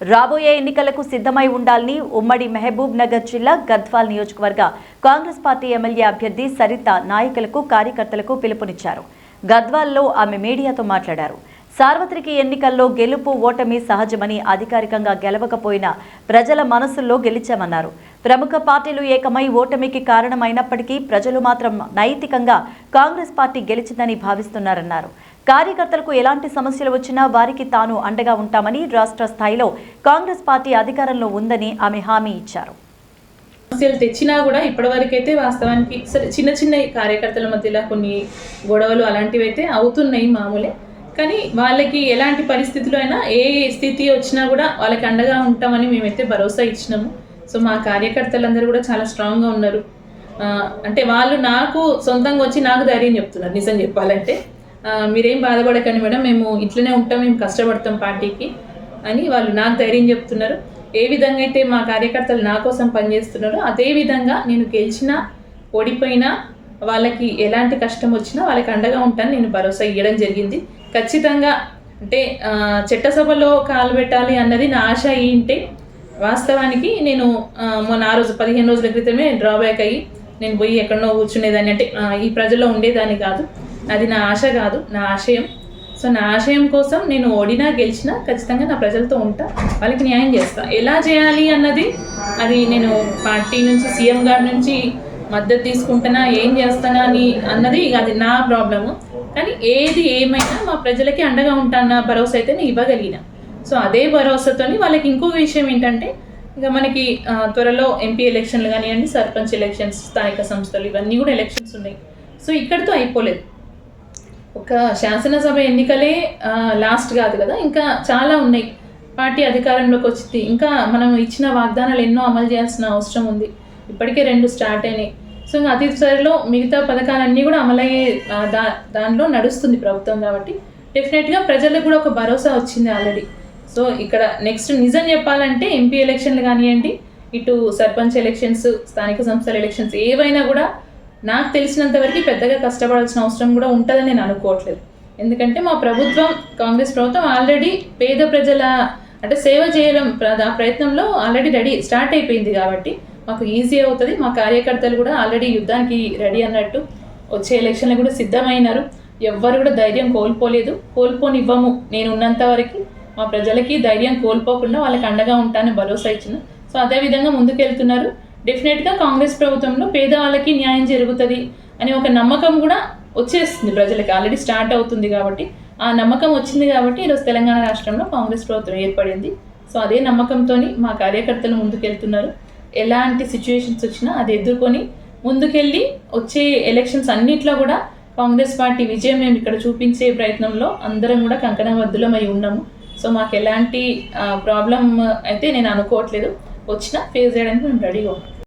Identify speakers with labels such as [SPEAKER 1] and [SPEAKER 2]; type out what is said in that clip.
[SPEAKER 1] రాబోయే ఎన్నికలకు సిద్ధమై ఉండాలని ఉమ్మడి మహబూబ్ నగర్ జిల్లా గద్వాల్ నియోజకవర్గ కాంగ్రెస్ పార్టీ ఎమ్మెల్యే అభ్యర్థి సరిత నాయకులకు కార్యకర్తలకు పిలుపునిచ్చారు. గద్వాల్లో ఆమె మీడియాతో మాట్లాడారు. సార్వత్రిక ఎన్నికల్లో గెలుపు ఓటమి సహజమని అధికారికంగా గెలవకపోయినా ప్రజల మనసుల్లో గెలిచామన్నారు. ప్రముఖ పార్టీలు ఏకమై ఓటమికి కారణమైనప్పటికీ ప్రజలు మాత్రం నైతికంగా కాంగ్రెస్ పార్టీ గెలిచిందని భావిస్తున్నారన్నారు. కార్యకర్తలకు ఎలాంటి సమస్యలు వచ్చినా వారికి తాను అండగా ఉంటామని రాష్ట్ర స్థాయిలో కాంగ్రెస్ పార్టీ అధికారంలో ఉందని ఆమె హామీ ఇచ్చారు.
[SPEAKER 2] సమస్యలు తెచ్చినా కూడా ఇప్పటివరకైతే వాస్తవానికి సరే చిన్న చిన్న కార్యకర్తల మధ్యలో కొన్ని గొడవలు అలాంటివి అయితే అవుతున్నాయి మామూలే. కానీ వాళ్ళకి ఎలాంటి పరిస్థితులు అయినా ఏ స్థితి వచ్చినా కూడా వాళ్ళకి అండగా ఉంటామని మేమైతే భరోసా ఇచ్చినాము. సో మా కార్యకర్తలందరూ కూడా చాలా స్ట్రాంగ్గా ఉన్నారు. అంటే వాళ్ళు నాకు సొంతంగా వచ్చి నాకు ధైర్యం చెప్తున్నారు నిజం చెప్పాలంటే. మీరేం బాధపడకండి మేడం మేము ఇట్లనే ఉంటాం మేము కష్టపడతాం పార్టీకి అని వాళ్ళు నాకు ధైర్యం చెప్తున్నారు. ఏ విధంగా అయితే మా కార్యకర్తలు నా కోసం పనిచేస్తున్నారో అదే విధంగా నేను గెలిచినా ఓడిపోయినా వాళ్ళకి ఎలాంటి కష్టం వచ్చినా వాళ్ళకి అండగా ఉంటాను నేను భరోసా ఇవ్వడం జరిగింది. ఖచ్చితంగా అంటే చట్టసభలో కాలు పెట్టాలి అన్నది నా ఆశ ఏంటి వాస్తవానికి నేను మొన్న ఆ రోజు పదిహేను రోజుల క్రితమే డ్రాబ్యాక్ అయ్యి నేను పోయి ఎక్కడనో కూర్చునేదాన్ని. అంటే ఈ ప్రజల్లో ఉండేదాన్ని కాదు. అది నా ఆశ కాదు నా ఆశయం. సో నా ఆశయం కోసం నేను ఓడినా గెలిచినా ఖచ్చితంగా నా ప్రజలతో ఉంటా వాళ్ళకి న్యాయం చేస్తా. ఎలా చేయాలి అన్నది అది నేను పార్టీ నుంచి సీఎం గారి నుంచి మద్దతు తీసుకుంటున్నా ఏం చేస్తానా అని అన్నది ఇక అది నా ప్రాబ్లము. కానీ ఏది ఏమైనా మా ప్రజలకి అండగా ఉంటాన్న భరోసా అయితే నేను ఇవ్వగలిగిన. సో అదే భరోసాతోని వాళ్ళకి ఇంకో విషయం ఏంటంటే ఇక మనకి త్వరలో ఎంపీ ఎలక్షన్లు కానివ్వండి సర్పంచ్ ఎలక్షన్స్ స్థానిక సంస్థలు ఇవన్నీ కూడా ఎలక్షన్స్ ఉన్నాయి. సో ఇక్కడితో అయిపోలేదు. ఒక శాసనసభ ఎన్నికలే లాస్ట్ కాదు కదా ఇంకా చాలా ఉన్నాయి. పార్టీ అధికారంలోకి వచ్చింది. ఇంకా మనం ఇచ్చిన వాగ్దానాలు ఎన్నో అమలు చేయాల్సిన అవసరం ఉంది. ఇప్పటికే రెండు స్టార్ట్ అయినాయి. సో ఇంకా అతి త్వరలో మిగతా పథకాలన్నీ కూడా అమలయ్యే దా దానిలో నడుస్తుంది ప్రభుత్వం కాబట్టి డెఫినెట్గా ప్రజలకు కూడా ఒక భరోసా వచ్చింది ఆల్రెడీ. సో ఇక్కడ నెక్స్ట్ నిజం చెప్పాలంటే ఎంపీ ఎలక్షన్లు కానివ్వండి ఇటు సర్పంచ్ ఎలక్షన్స్ స్థానిక సంస్థల ఎలక్షన్స్ ఏవైనా కూడా నాకు తెలిసినంత వరకు పెద్దగా కష్టపడాల్సిన అవసరం కూడా ఉంటుందని నేను అనుకోవట్లేదు. ఎందుకంటే మా ప్రభుత్వం కాంగ్రెస్ ప్రభుత్వం ఆల్రెడీ పేద ప్రజల అంటే సేవ చేయడం ప్ర- ఆ ప్రయత్నంలో ఆల్రెడీ రెడీ స్టార్ట్ అయిపోయింది కాబట్టి మాకు ఈజీ అవుతుంది. మా కార్యకర్తలు కూడా ఆల్రెడీ యుద్ధానికి రెడీ అన్నట్టు వచ్చే ఎలక్షన్లు కూడా సిద్ధమైనారు. ఎవ్వరు కూడా ధైర్యం కోల్పోలేదు. కోల్పోనివ్వము. నేను ఉన్నంత వరకు మా ప్రజలకి ధైర్యం కోల్పోకుండా వాళ్ళకి అండగా ఉంటానని భరోసా ఇచ్చిన. సో అదే విధంగా ముందుకెళ్తున్నారు. డెఫినెట్గా కాంగ్రెస్ ప్రభుత్వంలో పేదవాళ్ళకి న్యాయం జరుగుతుంది అని ఒక నమ్మకం కూడా వచ్చేస్తుంది ప్రజలకి. ఆల్రెడీ స్టార్ట్ అవుతుంది కాబట్టి. ఆ నమ్మకం వచ్చింది కాబట్టి ఈరోజు తెలంగాణ రాష్ట్రంలో కాంగ్రెస్ ప్రభుత్వం ఏర్పడింది. సో అదే నమ్మకంతో మా కార్యకర్తలు ముందుకెళ్తున్నారు. ఎలాంటి సిచ్యువేషన్స్ వచ్చినా అది ఎదుర్కొని ముందుకెళ్ళి వచ్చే ఎలక్షన్స్ అన్నిట్లో కూడా కాంగ్రెస్ పార్టీ విజయం మేము ఇక్కడ చూపించే ప్రయత్నంలో అందరం కూడా కంకణబద్దులమై ఉన్నాము. సో మాకు ఎలాంటి ప్రాబ్లం అయితే నేను అనుకోవట్లేదు. వచ్చినా ఫేస్ చేయడానికి మేము రెడీగా ఉన్నాం.